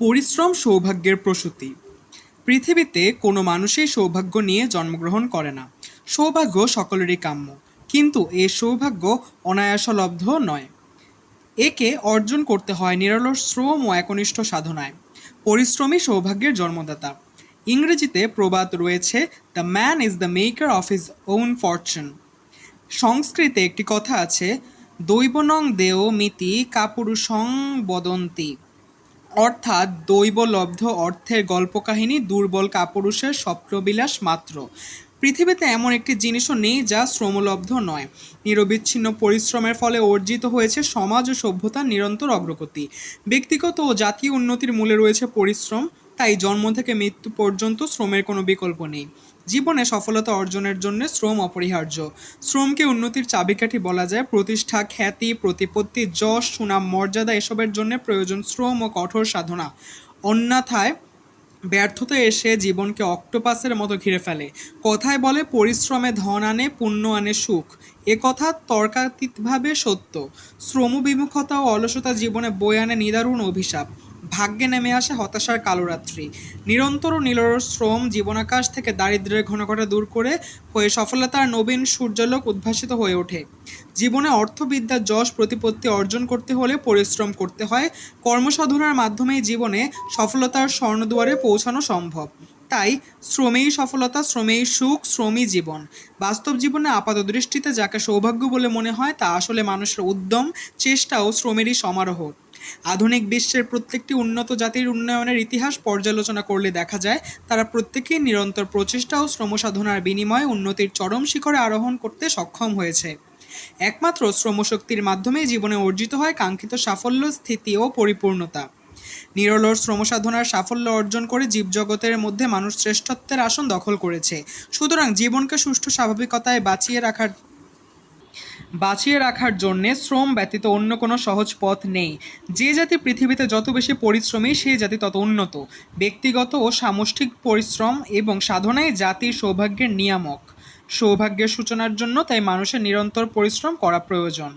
পরিশ্রম সৌভাগ্যের প্রসূতি। পৃথিবীতে কোনো মানুষই সৌভাগ্য নিয়ে জন্মগ্রহণ করে না। সৌভাগ্য সকলেরই কাম্য, কিন্তু এ সৌভাগ্য অনায়াসলব্ধ নয়। একে অর্জন করতে হয় নিরলস শ্রম ও একনিষ্ঠ সাধনায়। পরিশ্রমী সৌভাগ্যের জন্মদাতা। ইংরেজিতে প্রবাদ রয়েছে the man is the maker of his own fortune সংস্কৃতে একটি কথা আছে, দৈবনং দেও মিতি কাপুরুষং বদন্তি। অর্থাৎ দৈবলব্ধ অর্থের গল্পকাহিনী দুর্বল কাপুরুষের স্বপ্নবিলাস মাত্র। পৃথিবীতে এমন একটি জিনিসও নেই যা শ্রমলব্ধ নয়। নিরবিচ্ছিন্ন পরিশ্রমের ফলে অর্জিত হয়েছে সমাজ ও সভ্যতার নিরন্তর অগ্রগতি। ব্যক্তিগত ও জাতীয় উন্নতির মূলে রয়েছে পরিশ্রম তাই জন্ম থেকে মৃত্যু পর্যন্ত শ্রমের কোনো বিকল্প নেই। জীবনে সফলতা অর্জনের জন্য শ্রম অপরিহার্য। শ্রমকে উন্নতির চাবিকাঠি বলা যায়। প্রতিষ্ঠা, খ্যাতি, প্রতিপত্তি, যশ, সুনাম, মর্যাদা এসবের জন্য প্রয়োজন শ্রম ও কঠোর সাধনা। অন্যথায় ব্যর্থতা এসে জীবনকে অক্টোপাসের মতো ঘিরে ফেলে। কথায় বলে, পরিশ্রমে ধন আনে, পুণ্য আনে সুখ। এ কথা তর্কাতীতভাবে সত্য। শ্রম বিমুখতা ও অলসতা জীবনে বয়ে আনে নিদারুণ অভিশাপ। ভাগ্যে নেমে আসে হতাশার কালোরাত্রি। নিরন্তর ও শ্রম, জীবনাকাশ থেকে দারিদ্র্যের ঘনঘটা দূর করে হয়ে সফলতার নবীন সূর্যালোক উদ্ভাসিত হয়ে ওঠে। জীবনে অর্থবিদ্যার যশ প্রতিপত্তি অর্জন করতে হলে পরিশ্রম করতে হয়। কর্মসাধনার মাধ্যমেই জীবনে সফলতার স্বর্ণদুয়ারে পৌঁছানো সম্ভব। তাই শ্রমেই সফলতা, শ্রমেই সুখ, শ্রমই জীবন। বাস্তব জীবনে আপাত দৃষ্টিতে যাকে সৌভাগ্য বলে মনে হয়, তা আসলে মানুষের উদ্যম, চেষ্টা ও শ্রমেরই সমারোহ। আধুনিক বিশ্বের প্রত্যেকটি উন্নত জাতির উন্নয়নের ইতিহাস পর্যালোচনা করলে দেখা যায়, তারা প্রত্যেকেই নিরন্তর প্রচেষ্টা ও শ্রমসাধনার বিনিময়ে উন্নতির চরম শিখরে আরোহণ করতে সক্ষম হয়েছে। একমাত্র শ্রমশক্তির মাধ্যমেই জীবনে অর্জিত হয় কাঙ্ক্ষিত সাফল্য, স্থিতি ও পরিপূর্ণতা। নিরলর শ্রমসাধনার সাফল্য অর্জন করে জীবজগতের মধ্যে মানুষ শ্রেষ্ঠত্বের আসন দখল করেছে। সুতরাং জীবনকে সুষ্ঠু স্বাভাবিকতায় বাঁচিয়ে রাখার বাঁচিয়ে রাখার জন্যে শ্রম ব্যতীত অন্য কোনো সহজ পথ নেই। যে জাতি পৃথিবীতে যত বেশি পরিশ্রমী সেই জাতি তত উন্নত। ব্যক্তিগত ও সামষ্টিক পরিশ্রম এবং সাধনায় জাতির সৌভাগ্যের নিয়ামক। সৌভাগ্যের সূচনার জন্য তাই মানুষের নিরন্তর পরিশ্রম করা প্রয়োজন।